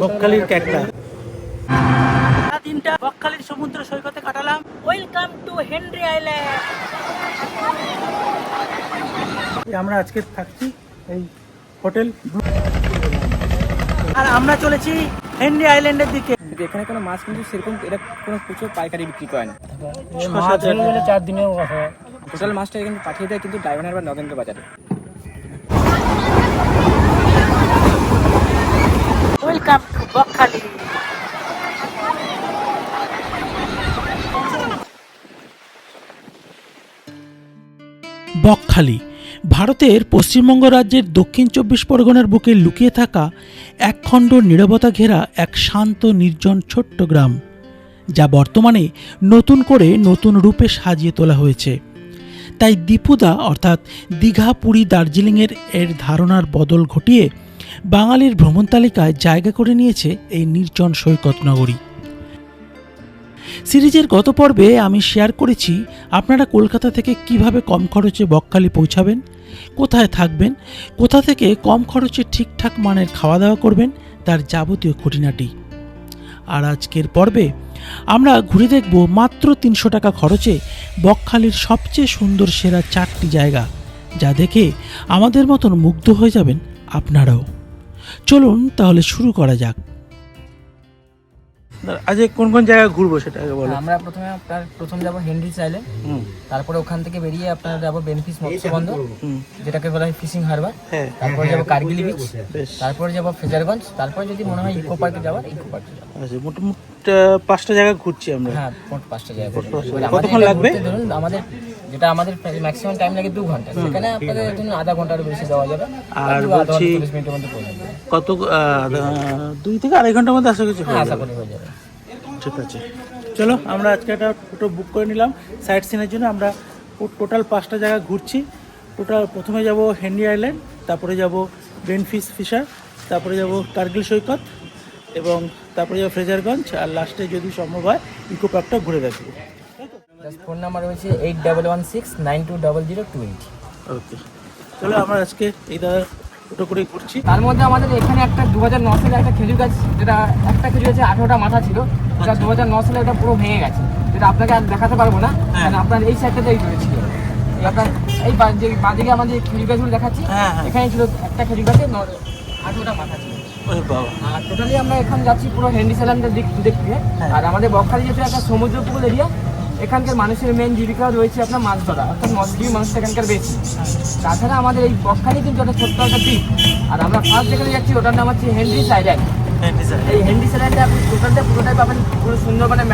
বকখালির ক্যাকটা তিনটা বকখালির সমুদ্র সৈকতে কাটালাম। ওয়েলকাম টু হেনরি আইল্যান্ড আমরা আজকে থাকছি এই হোটেল আর আমরা চলেছি হেনরি আইল্যান্ডের দিকে। এখানে কোনো মাছ কিন্তু সেরকম এটা কোনো প্রচুর পাইকারি বিক্রি করে না। চার দিনেও টোটাল মাছটা কিন্তু পাঠিয়ে দেয় কিন্তু ডায়মন্ডার বা নগেন্দ্র বাজারে। বকখালি বকখালি, ভারতের পশ্চিমবঙ্গ রাজ্যের দক্ষিণ চব্বিশ পরগনার বুকে লুকিয়ে থাকা একখণ্ড নীরবতা ঘেরা এক শান্ত, নির্জন, ছোট্ট গ্রাম, যা বর্তমানে নতুন করে নতুন রূপে সাজিয়ে তোলা হয়েছে। তাই দীপুদা, অর্থাৎ দীঘা, পুরী, দার্জিলিংয়ের এর ধারণার বদল ঘটিয়ে বাঙালির ভ্রমণ তালিকায় জায়গা করে নিয়েছে এই নির্জন সৈকত নগরী। সিরিজের গত পর্বে আমি শেয়ার করেছি আপনারা কলকাতা থেকে কীভাবে কম খরচে বকখালি পৌঁছাবেন, কোথায় থাকবেন, কোথা থেকে কম খরচে ঠিকঠাক মানের খাওয়া দাওয়া করবেন তার যাবতীয় খুঁটিনাটি। আর আজকের পর্বে আমরা ঘুরে দেখব মাত্র তিনশো টাকা খরচে বকখালির সবচেয়ে সুন্দর সেরা চারটি জায়গা, যা দেখে আমাদের মতন মুগ্ধ হয়ে যাবেন আপনারাও। চলুন তাহলে শুরু করা যাক। আজ কোন কোন জায়গায় ঘুরবো সেটা আগে বলো। আমরা প্রথমে আপনার প্রথম যাব হেনরি চাইলে। হুম। তারপরে ওখান থেকে বেরিয়ে আপনার যাব বেনফিস মৎস্য বন্দর হুম। যেটাকে বলা হয় ফিশিং হারবার। হ্যাঁ। তারপরে যাব কার্গিল বিচ। বেশ। তারপরে যাব ফেজারগঞ্জ। তারপরে যদি মনে হয় ইকো পার্কে যাওয়ার ইকো পার্কে যাব। আচ্ছা মোটামুটি পাঁচটা জায়গা ঘুরছি আমরা। হ্যাঁ মোট পাঁচটা জায়গা কতক্ষণ লাগবে? ধরুন আমাদের যেটা আমাদের ম্যাক্সিমাম টাইম লাগে দু ঘণ্টা সেখানে আপনাদের ধরুন আধা ঘণ্টার বেশি যাওয়া যাবে। আর বলছি- কত দুই থেকে আড়াই ঘণ্টার মধ্যে আশা করছি হ্যাঁ আশা। করি হয়ে যাবে। ঠিক আছে। চলো আমরা আজকে একটা টোটো বুক করে নিলাম। সাইট সিনের জন্য আমরা টোটাল পাঁচটা জায়গা ঘুরছি। টোটাল প্রথমে যাব হেনরি আইল্যান্ড তারপরে যাব বেনফিস ফিশার তারপরে যাব কার্গিল সৈকত এবং তারপরে যাব ফ্রেজারগঞ্জ আর লাস্টে যদি সম্ভব হয় ইকো পার্কটা ঘুরে দেখব। ফোন নাম্বার রয়েছে eight double one six nine two double zero two eight okay চলো আমরা আজকে এই দাদা টোটো করে ঘুরছি তার মধ্যে আমাদের এখানে একটা দু হাজার ন সালে একটা খেজুর গাছ যেটা একটা খেজুর গাছে আঠারোটা মাথা ছিল যেটা দু হাজার ন সালে ওটা পুরো ভেঙে গেছে। যেটা আপনাকে আর দেখাতে পারব না। হ্যাঁ। কারণ আপনার এই সাইডটাতেই রয়েছিল এই আপনার এই যে বাঁদিকে আমাদের খেজুর গাছগুলো দেখাচ্ছি হ্যাঁ, হ্যাঁ। এখানে ছিল একটা খেজুর গাছে আঠারোটা মাথা ছিল। আর টোটালি আমরা এখন যাচ্ছি পুরো হেন্ডি স্যালান্ডের দিক দেখতে। আর আমাদের বকখালি যেহেতু একটা সমুদ্র উপকূল এরিয়া এখানকার মানুষের মেন জীবিকা রয়েছে আপনার মাছ ধরা অর্থাৎ মৎস্যজীবী মানুষ এখানকার বেশি। তাছাড়া আমাদের এই বকখালি কিন্তু একটা ছোট্ট একটা দ্বীপ। আর আমরা ফার্স্ট যেখানে যাচ্ছি ওটার নাম হচ্ছে হেনরি আইল্যান্ড এই হেনরি আইল্যান্ডে আপনি টোটালটা পুরোটাই পাবেন পুরো সুন্দর মানে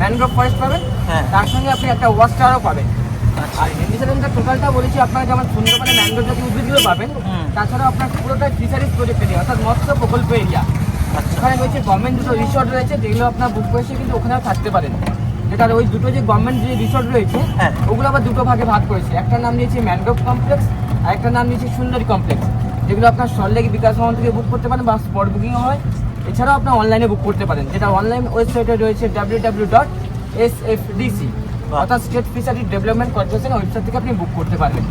ম্যানগ্রোভ ফরেস্ট পাবেন। হ্যাঁ। তার সঙ্গে আপনি একটা ওয়াচ টাওয়ারও পাবেন। আর হেনরি আইল্যান্ডটা টোটালটা বলেছি আপনারা যেমন সুন্দরবনে ম্যানগ্রোভ জাতীয় উদ্ভিদগুলো পাবেন। তাছাড়া আপনার পুরোটাই ফিশারিজ প্রজেক্ট এরিয়া অর্থাৎ মৎস্য প্রকল্প এরিয়া আচ্ছা। ওখানে রয়েছে গভর্নমেন্ট দুটো রিসর্ট রয়েছে যেগুলো আপনার বুক করেছে কিন্তু ওখানেও থাকতে পারেন। যেটা ওই দুটো যে গভর্নমেন্ট যে রিসর্ট রয়েছে হ্যাঁ। ওগুলো আবার দুটো ভাগে ভাগ করেছে। একটা নাম নিয়েছে ম্যানগ্রোভ কমপ্লেক্স আর একটা নাম নিয়েছে সুন্দরী কমপ্লেক্স যেগুলো আপনার সল্লেক বিকাশ ভবন থেকে বুক করতে পারেন বা স্পট বুকিংও হয়। এছাড়াও আপনার অনলাইনে বুক করতে পারেন যেটা অনলাইন ওয়েবসাইটে রয়েছে W W dot S F DC. অর্থাৎ state fishery development corporation website থেকে আপনি বুক করতে পারবেন।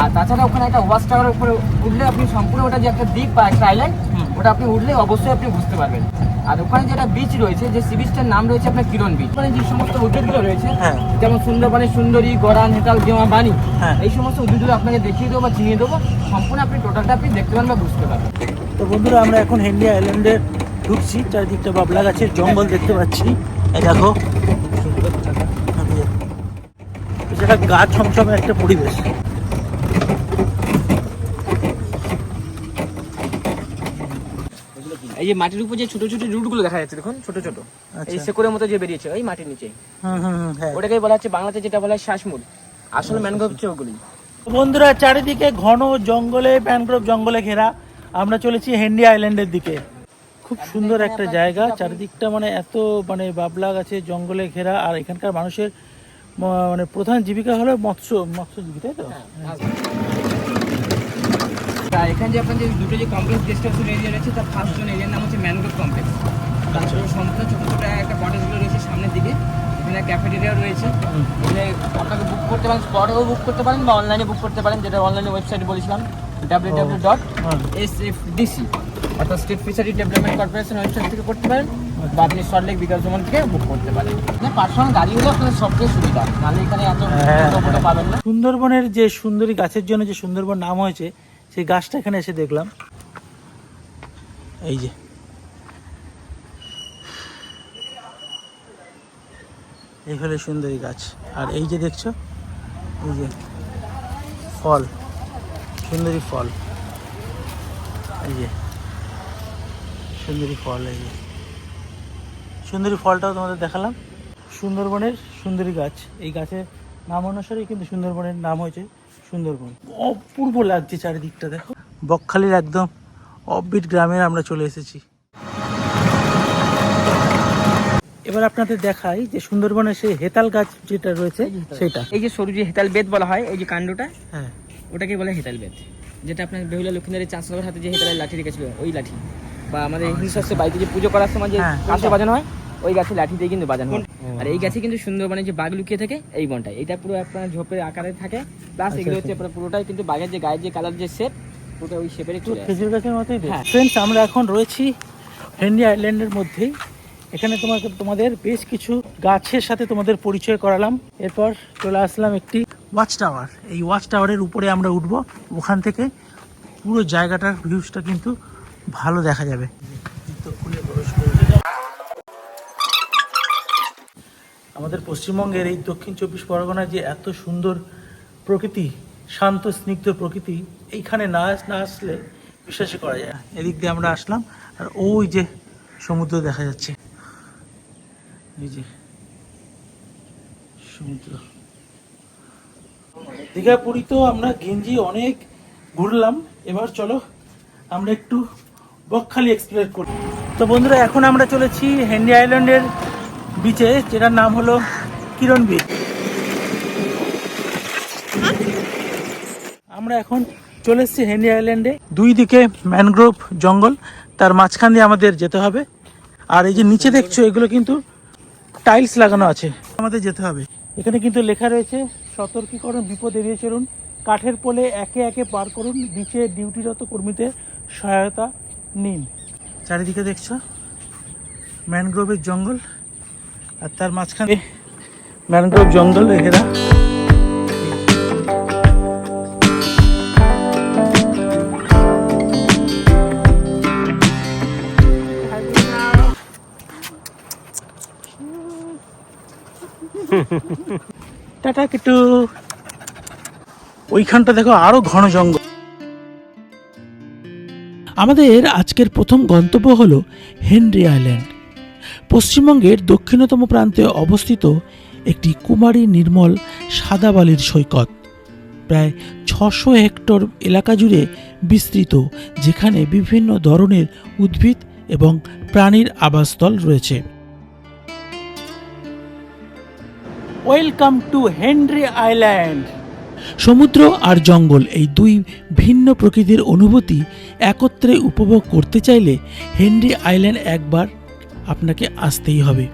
আর তাছাড়া ওখানে একটা ওয়াচ টাওয়ার উপরে উঠলে আপনি সম্পূর্ণ ওটা যে একটা দ্বীপ বা একটা আইল্যান্ড ওটা আপনি উঠলে অবশ্যই আপনি বুঝতে পারবেন। আর ওখানে যেটা বিচ রয়েছে যে সি বিচটার নাম রয়েছে আপনার কিরণ বিচ ওখানে যে সমস্ত উদ্ভিদগুলো রয়েছে হ্যাঁ। যেমন সুন্দরবনের সুন্দরী গরান হেতাল গেওয়া বাণী হ্যাঁ। এই সমস্ত উদ্ভিদগুলো আপনাকে দেখিয়ে দেবো বা চিনিয়ে দেবো। সম্পূর্ণ আপনি টোটালটা আপনি দেখতে পারেন বা বুঝতে পারবেন। তো বন্ধুরা আমরা এখন হেনরি আইল্যান্ডে ঢুকছি। চারিদিকটা বাবলা গাছের জঙ্গল দেখতে পাচ্ছি। এই দেখো। সেটা গাছ ছমছমে একটা পরিবেশ। এই যে মাটির উপর যে ছোট ছোট রুটগুলো দেখা যাচ্ছে দেখুন ছোট ছোট। আচ্ছা। এই শেকড়ের মতো যে বেরিয়েছে ওই মাটির নিচে। হ্যাঁ। ওটাকেই বলা হচ্ছে বাংলাতে যেটা বলা হয় শ্বাসমূল। আসলে ম্যানগ্রোভ হচ্ছে ওগুলি বন্ধুরা চারিদিকে ঘন জঙ্গলে ম্যানগ্রোভ জঙ্গলে ঘেরা। আমরা চলেছি হেনরি আইল্যান্ডের দিকে। খুব সুন্দর একটা জায়গা। চারিদিকটা মানে এত মানে বাবলা গাছে জঙ্গলে ঘেরা। আর এখানকার মানুষের মানে প্রধান জীবিকা হলো মৎস্য মৎস্যজীবী তাই তো? তা এখানে যে আপনার যে দুটো যে কমপ্লেক্স গেস্ট হাউস এরিয়া রয়েছে তার ফার্স্ট জোন এরিয়ার নাম হচ্ছে ম্যানগ্রোভ কমপ্লেক্স তারপরে সম্পূর্ণ ছোটো ছোটো একটা কটেজগুলো রয়েছে সামনের দিকে। এখানে ক্যাফেটেরিয়াও রয়েছে। এখানে আপনাকে বুক করতে পারেন স্পটেও বুক করতে পারেন বা অনলাইনে বুক করতে পারেন যেটা অনলাইনে ওয়েবসাইটে বলেছিলাম ডাব্লিউ ডাব্লিউ ডট হ্যাঁ। এস এফ ডিসি অর্থাৎ state fishery development corporation website থেকে করতে পারেন বা আপনি সল্টলেক বিকাশ ভবন থেকে বুক করতে পারেন। মানে পার্সোনাল গাড়ি হলে আপনাদের সবচেয়ে সুবিধা নাহলে এখানে এত হ্যাঁ, পাবেন না। সুন্দরবনের যে সুন্দরী গাছের জন্য যে সুন্দরবন নাম হয়েছে সেই গাছটা এখানে এসে দেখলাম। এই যে। এই হলো সুন্দরী গাছ। আর এই যে দেখছ, এই যে ফল, সুন্দরী ফল। এই যে, সুন্দরী ফল, এই যে। সুন্দরী ফলটাও তোমাদের দেখালাম। সুন্দরবনের সুন্দরী গাছ। এই গাছের নাম অনুসারেই কিন্তু সুন্দরবনের নাম হয়েছে। সুন্দরবন। অপূর্ব লাগছে চারিদিকটা দেখো। বকখালির একদম অফবিট গ্রামে আমরা চলে এসেছি। এবার আপনাদের দেখাই যে সুন্দরবনের সেই হেতাল গাছ যেটা রয়েছে সেটা এই যে সরু যে হেতাল বেদ বলা হয় এই যে কাণ্ডটা হ্যাঁ। ওটাকে বলে হেতাল বেদ যেটা আপনার বেহুলা লক্ষ্মীদের চাঁচলার হাতে যে হেতালের লাঠি রেখেছিল ওই লাঠি। বা আমাদের হিন্দু বাড়িতে যে পুজো করার সময় যে হ্যাঁ, বাজানো হয় ওই গাছে লাঠি দিয়ে কিন্তু বাজানো হয়। আর এই গাছে কিন্তু সুন্দরবনে যে বাঘ লুকিয়ে থাকে এই বনটাই। এটা পুরো আপনার ঝোপের আকারে থাকে। প্লাস আচ্ছা, এগুলো হচ্ছে আচ্ছা। আপনার পুরোটাই কিন্তু বাঘের যে গায়ের যে কালার যে শেপ পুরোটা ওই শেপেরই একটু খেজুর গাছের মতোই হ্যাঁ। ফ্রেন্ডস আমরা এখন রয়েছি হেনরি আইল্যান্ডের মধ্যেই। এখানে তোমাকে তোমাদের বেশ কিছু গাছের সাথে তোমাদের পরিচয় করালাম। এরপর চলে আসলাম একটি ওয়াচ টাওয়ার এই ওয়াচ টাওয়ারের উপরে আমরা উঠব। ওখান থেকে পুরো জায়গাটার ভিউজটা কিন্তু ভালো দেখা যাবে। আমাদের পশ্চিমবঙ্গের এই দক্ষিণ চব্বিশ পরগনায় যে এত সুন্দর প্রকৃতি, শান্ত, স্নিগ্ধ প্রকৃতি, এইখানে না না আসলে বিশ্বাসই করা যায় এদিক দিয়ে আমরা আসলাম, আর ওই যে সমুদ্র দেখা যাচ্ছে। এই যে সমুদ্র। দীঘা পুরী তো আমরা গেঞ্জি অনেক ঘুরলাম। এবার চলো, আমরা একটু বকখালি এক্সপ্লোর করি। তো বন্ধুরা, এখন আমরা চলেছি হেনরি আইল্যান্ডের বিচে যেটার নাম হলো কিরণ বিচ আমরা এখন চলে এসেছি হেনরি আইল্যান্ডে। দুই দিকে ম্যানগ্রোভ জঙ্গল, তার মাঝখান দিয়ে আমাদের যেতে হবে। আর এই যে নিচে দেখছ, এগুলো কিন্তু টাইলস লাগানো আছে, আমাদের যেতে হবে। এখানে কিন্তু লেখা রয়েছে, সতর্কীকরণ বিপদ এড়িয়ে চলুন। কাঠের পোলে একে একে পার করুন বিচে ডিউটিরত কর্মীদের সহায়তা নিন। চারিদিকে দেখছ, ম্যানগ্রোভের জঙ্গল আর তার মাঝখানে ম্যানগ্রোভ জঙ্গল ঘেরা টাটা কিটু ওইখানটা দেখো আরও ঘন জঙ্গল। আমাদের আজকের প্রথম গন্তব্য হল হেনরি আইল্যান্ড। পশ্চিমবঙ্গের দক্ষিণতম প্রান্তে অবস্থিত একটি কুমারী নির্মল সাদা বালির সৈকত। প্রায় ছশো হেক্টর এলাকা জুড়ে বিস্তৃত যেখানে বিভিন্ন ধরনের উদ্ভিদ এবং প্রাণীর আবাসস্থল রয়েছে। ওয়েলকাম টু হেনরি আইল্যান্ড সমুদ্র আর জঙ্গল এই দুই ভিন্ন প্রকৃতির অনুভূতি একত্রে উপভোগ করতে চাইলে হেনরি আইল্যান্ড একবার আপনাকে আসতেই হবে।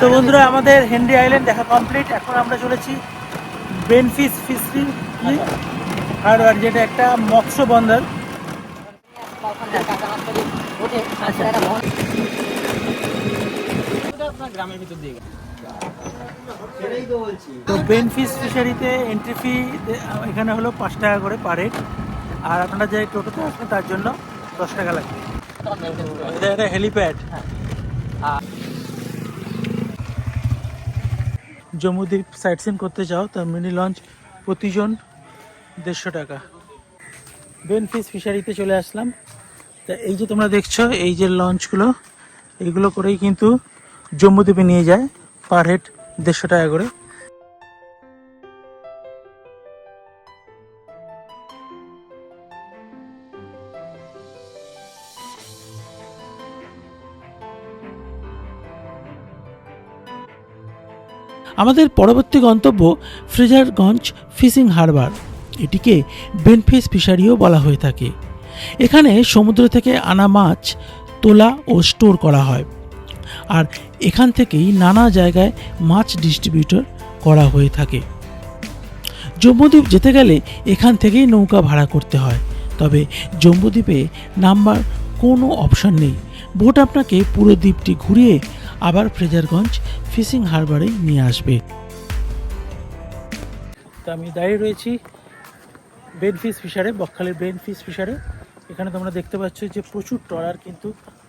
তো বন্ধুরা, আমাদের হেনরি আইল্যান্ড দেখা কমপ্লিট। এখন আমরা চলেছি বেনফিস ফিশরি আর যেটা একটা মৎস্য বন্দর। তো বেনফিস ফিশারিতে এন্ট্রি ফি এখানে হলো পাঁচ টাকা করে পার হেড আর আপনারা যে টোটোতে আসবেন, তার জন্য দশ টাকা লাগবে। এটা হেলিপ্যাড জম্মুদ্বীপ সাইট সিন করতে চাও, তার মিনি লঞ্চ প্রতিজন দেড়শো টাকা। বেনফিস ফিশারিতে চলে আসলাম। তা এই যে তোমরা দেখছ, এই যে লঞ্চগুলো এইগুলো করেই কিন্তু জম্মুদ্বীপে নিয়ে যায় পার হেড দেড়শো টাকা করে। আমাদের পরবর্তী গন্তব্য ফ্রেজারগঞ্জ ফিশিং হারবার। এটিকে বেনফিস ফিশারিও বলা হয়ে থাকে। এখানে সমুদ্র থেকে আনা মাছ তোলা ও স্টোর করা হয়। আর এখান থেকেই নানা জায়গায় মাছ ডিস্ট্রিবিউটর করা হয়ে থাকে। জম্মুদ্বীপ যেতে গেলে এখান থেকেই নৌকা ভাড়া করতে হয়। তবে জম্মুদ্বীপে নাম্বার কোনো অপশন নেই। বোট আপনাকে পুরো দ্বীপটি ঘুরিয়ে আবার ফ্রেজারগঞ্জ ফিশিং হারবারে নিয়ে আসবে। তা আমি দাঁড়িয়ে রয়েছি বেনফিস ফিশারে বকখালির বেনফিস ফিশারে। এখানে তোমরা দেখতে পাচ্ছ যে প্রচুর ট্রলার কিন্তু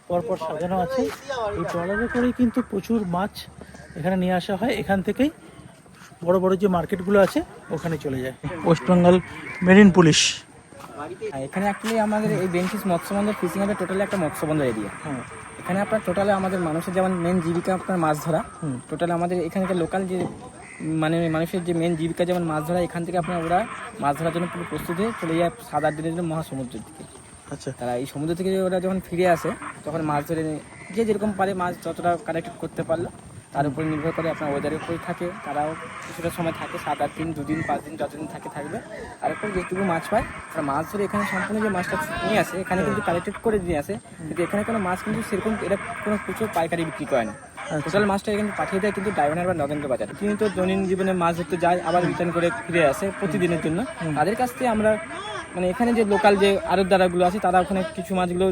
পরপর সাজানো আছে। এই ট্রলারে করেই কিন্তু প্রচুর মাছ এখানে নিয়ে আসা হয়। এখান থেকেই বড় বড় যে মার্কেটগুলো আছে ওখানে চলে যায়। West Bengal marine police. আর এখানে অ্যাকচুয়ালি আমাদের এই বেঞ্চিস মৎস্য বন্দর ফিশিং হাবের টোটালি একটা মৎস্য বন্দর এরিয়া হ্যাঁ। এখানে আপনার টোটালে আমাদের মানুষের যেমন মেন জীবিকা আপনার মাছ ধরা হুম। টোটাল আমাদের এখানকার লোকাল যে মানে মানুষের যে মেন জীবিকা যেমন মাছ ধরা এখান থেকে আপনার ওরা মাছ ধরার জন্য পুরো প্রস্তুত হয়ে চলে যায় সাত আট দিনের জন্য মহাসমুদ্রের দিকে। আচ্ছা। তারা এই সমুদ্র থেকে ওরা যখন ফিরে আসে তখন মাছ ধরে যে যেরকম পারে মাছ যতটা কালেক্ট করতে পারল। তার উপর নির্ভর করে আপনার ওয়েদারের উপরে থাকে। তারাও কিছুটা সময় থাকে সাত আট দিন দুদিন পাঁচ দিন যতদিন থাকে থাকবে। আর তারপর যেটুকু মাছ পায় তারা মাছ ধরে এখানে সম্পূর্ণ যে মাছটা নিয়ে আসে এখানে কিন্তু কালেক্টেড করে নিয়ে আসে। কিন্তু এখানে কোনো মাছ কিন্তু সেরকম এটা কোনো প্রচুর পাইকারি বিক্রি করে না। টোটাল মাছটা এখানে পাঠিয়ে দেয় কিন্তু ডায়মন্ড বা নগেন্দ্র বাজার। তিনি তো দৈনন্দিন জীবনে মাছ ধরতে যায় আবার রিটার্ন করে ফিরে আসে প্রতিদিনের জন্য। তাদের কাছ থেকে আমরা মানে এখানে যে লোকাল যে আড়তদারাগুলো আছে তারা ওখানে কিছু মাছগুলো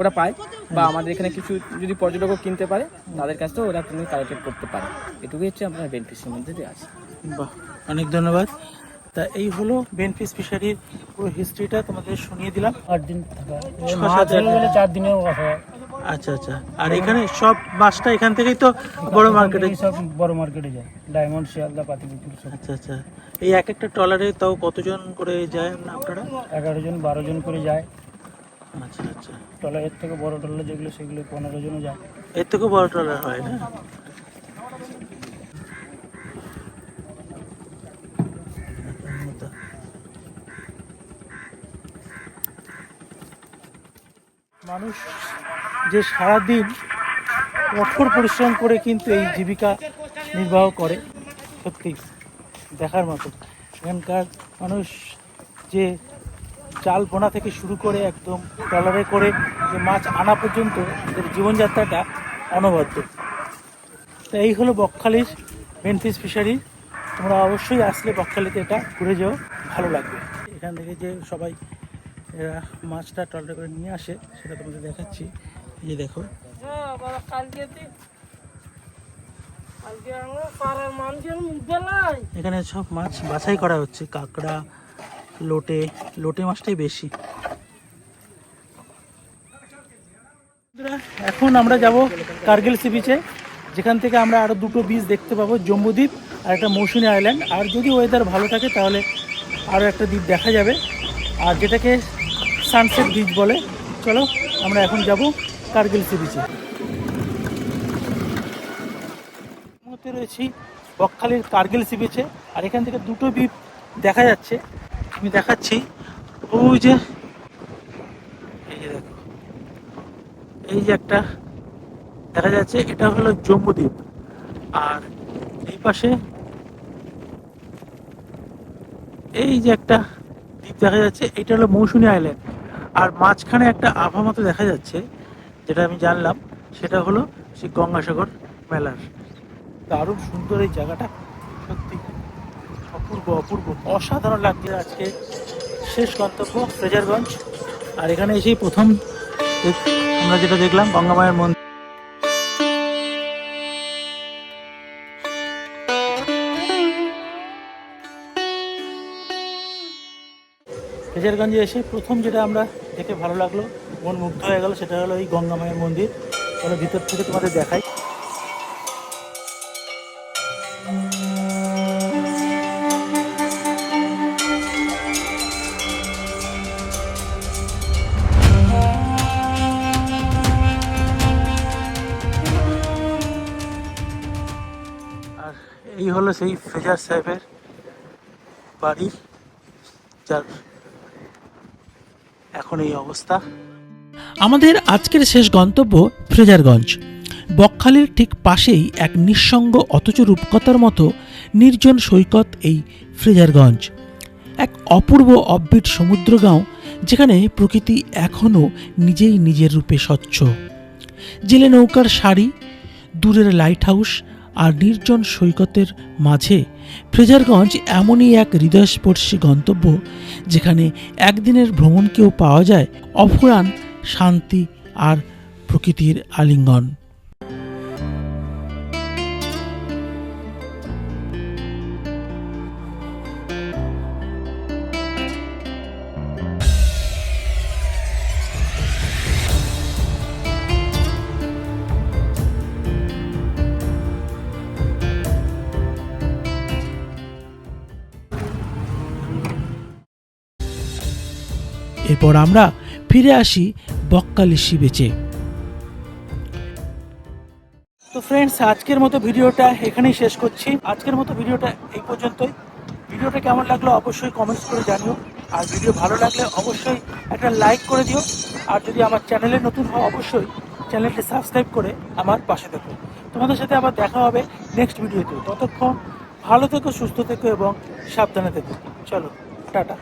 ওরা পায় বা আমাদের এখানে কিছু যদি পর্যটকও কিনতে পারে তাদের কাছ থেকে ওরা তুমি কালেক্টেড করতে পারে। এটুকুই হচ্ছে আপনার বেনিফিসের মধ্যে দিয়ে আছে বাহ অনেক ধন্যবাদ। তা এই হলো বেনফিস ফিশারির পুরো হিস্ট্রিটা তোমাদের শুনিয়ে দিলাম। আট দিন চার দিনেও হয়। আচ্ছা আচ্ছা। আর এখানে সব মাছটা এখান থেকেই তো বড় মার্কেটে সব বড় মার্কেটে যায়। ডায়মন্ড শিয়ালদা পাতিপুকুর সব। আচ্ছা আচ্ছা। এই এক একটা ট্রলারে তাও কতজন করে যায় আপনারা? এগারো জন বারো জন করে যায়। আচ্ছা আচ্ছা। টলার এর থেকে বড় টলার যেগুলো সেগুলো পনেরো জনও যায়। এর থেকেও বড় ট্রলার হয় না? মানুষ যে সারাদিন কঠোর পরিশ্রম করে কিন্তু এই জীবিকা নির্বাহ করে সত্যি দেখার মতো। এখানকার মানুষ যে চাল বোনা থেকে শুরু করে একদম ট্রলারে করে যে মাছ আনা পর্যন্ত এদের জীবনযাত্রাটা অনবদ্য। তো এই হলো বকখালির মেনফিস ফিশারি তোমরা অবশ্যই আসলে বকখালিতে এটা ঘুরে যেও ভালো লাগবে। এখান থেকে যে সবাই এরা মাছটা ট্রলারে করে নিয়ে আসে সেটা তোমাদের দেখাচ্ছি। এই যে দেখো। এখানে সব মাছ বাছাই করা হচ্ছে কাঁকড়া লোটে লোটে মাছটাই বেশি। এখন আমরা যাব কার্গিল সি বিচে, যেখান থেকে আমরা আরও দুটো বীজ দেখতে পাবো, জম্বুদ্বীপ আর একটা মৌসুমী আইল্যান্ড আর যদি ওয়েদার ভালো থাকে, তাহলে আরও একটা দ্বীপ দেখা যাবে। আর যেটাকে সানসেট বিচ বলে, চলো আমরা এখন যাব কার্গিল সি বিচে। রয়েছি বকখালির কার্গিল সি বিচে, আর এখান থেকে দুটো দ্বীপ দেখা যাচ্ছে। আমি দেখাচ্ছি। ওই যে, এই যে দেখো। এই যে একটা, দেখা যাচ্ছে এটা হলো জম্বুদ্বীপ আর এই পাশে এই যে একটা দ্বীপ দেখা যাচ্ছে, এটা হলো মৌসুমী আইল্যান্ড। আর মাঝখানে একটা আভা মতো দেখা যাচ্ছে, যেটা আমি জানলাম, সেটা হলো সেই গঙ্গাসাগর মেলার। দারুণ সুন্দর এই জায়গাটা, সত্যি। অপূর্ব অসাধারণ লাগছে আজকে। শেষ গন্তব্য ফ্রেজারগঞ্জ। আর এখানে এসেই প্রথম আমরা যেটা দেখলাম, গঙ্গামায়ের মন্দির। ফ্রেজারগঞ্জে এসে প্রথম যেটা আমরা দেখে ভালো লাগল, মন মুগ্ধ হয়ে গেল, সেটা হলো এই গঙ্গামায়ের মন্দির। চলো ভিতর থেকে তোমাদের দেখাই। সেই সাহেবের বাড়ি, যার এখন এই অবস্থা। আমাদের আজকের শেষ গন্তব্য ফ্রেজারগঞ্জ। বকখালির ঠিক পাশেই এক নিঃসঙ্গ অথচ রূপকথার মতো নির্জন সৈকত এই ফ্রেজারগঞ্জ। এক অপূর্ব অববিট সমুদ্রগাঁও, যেখানে প্রকৃতি এখনও নিজেই নিজের রূপে স্বচ্ছ। জেলে নৌকার শাড়ি দূরের লাইট হাউস আর নির্জন সৈকতের মাঝে ফ্রেজারগঞ্জ এমনই এক হৃদয়স্পর্শী গন্তব্য, যেখানে একদিনের ভ্রমণকেও পাওয়া যায় অফুরান শান্তি আর প্রকৃতির আলিঙ্গন। এরপর আমরা ফিরে আসি বকখালি সি বেচে তো ফ্রেন্ডস আজকের মতো ভিডিওটা এখানেই শেষ করছি। আজকের মতো ভিডিওটা এই পর্যন্তই। ভিডিওটা কেমন লাগল অবশ্যই কমেন্টস করে জানিও। আর ভিডিও ভালো লাগলে অবশ্যই একটা লাইক করে দিও। আর যদি আমার চ্যানেলে নতুন হয় অবশ্যই চ্যানেলটি সাবস্ক্রাইব করে আমার পাশে দেখো তোমাদের সাথে আবার দেখা হবে নেক্সট ভিডিওতে ততক্ষণ ভালো থেকো, সুস্থ থেকো এবং সাবধানে থেকো। চলো, টাটা।